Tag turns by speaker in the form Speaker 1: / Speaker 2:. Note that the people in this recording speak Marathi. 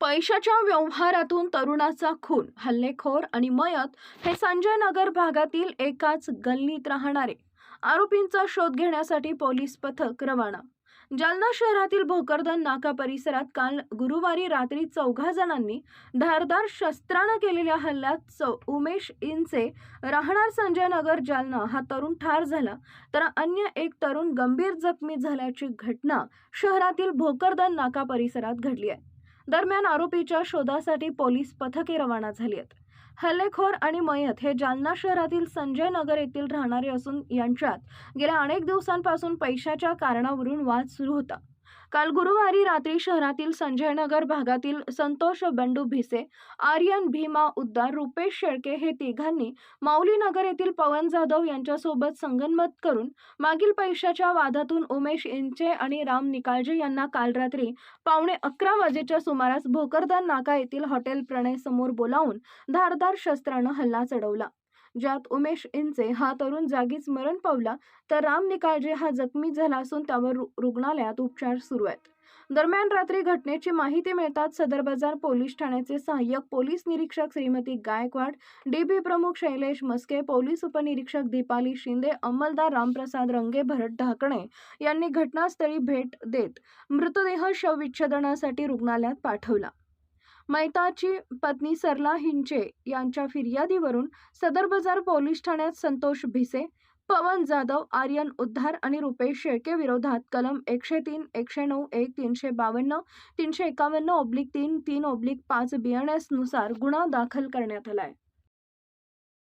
Speaker 1: पैशाच्या व्यवहारातून तरुणाचा खून हल्लेखोर आणि मयत हे संजय नगर भागातील एकाच गल्लीत राहणारे. आरोपींचा शोध घेण्यासाठी पोलीस पथक रवाना. जालना शहरातील भोकरदन नाका परिसरात काल गुरुवारी रात्री चौघा जणांनी धारदार शस्त्रानं केलेल्या हल्ल्यात चौ उमेश इंचे राहणार संजय नगर जालना हा तरुण ठार झाला तर अन्य एक तरुण गंभीर जखमी झाल्याची घटना शहरातील भोकरदन नाका परिसरात घडली आहे. दरम्यान आरोपीच्या शोधासाठी पोलीस पथके रवाना झाली आहेत हल्लेखोर आणि मयत हे जालना शहरातील संजय नगर येथील राहणारे असून यांच्यात गेल्या अनेक दिवसांपासून पैशाच्या कारणावरून वाद सुरू होता. काल गुरुवारी रात्री शहरातील संजयनगर भागातील संतोष बंडू भिसे आर्यन भीमा उद्दार रुपेश शेळके हे तिघांनी माऊली नगर येथील पवन जाधव यांच्यासोबत संगनमत करून मागील पैशाच्या वादातून उमेश इंचे आणि राम निकाळजे यांना काल रात्री पावणे अकरा वाजेच्या सुमारास भोकरदान नाका येथील हॉटेल प्रणय समोर बोलावून धारदार शस्त्रानं हल्ला चढवला. ज्यात उमेश इंचे हा तरुण जागीच मरण पावला तर राम निकाळजे हा जखमी झाला असून त्यावर रु- रुग्णालयात उपचार सुरू आहेत. दरम्यान रात्री घटनेची माहिती मिळताच सदर बाजार पोलीस ठाण्याचे सहाय्यक पोलीस निरीक्षक श्रीमती गायकवाड डीबी प्रमुख शैलेश मस्के पोलीस उपनिरीक्षक दीपाली शिंदे अंमलदार रामप्रसाद रंगे भरत ढाकणे यांनी घटनास्थळी भेट देत मृतदेह शवविच्छेदनासाठी रुग्णालयात पाठवला. मैताची पत्नी सरला हिंचे यांच्या फिर्यादीवरून सदर बाजार पोलीस ठाण्यात संतोष भिसे पवन जाधव आर्यन उद्धार आणि रुपेश शेळके विरोधात कलम एकशे तीन एकशे नऊ एक तीनशे बावन्न तीनशे एकावन्न ओब्लिक तीन तीन ओब्लिक पाच बी एन एसनुसार गुन्हा दाखल करण्यात आलाय.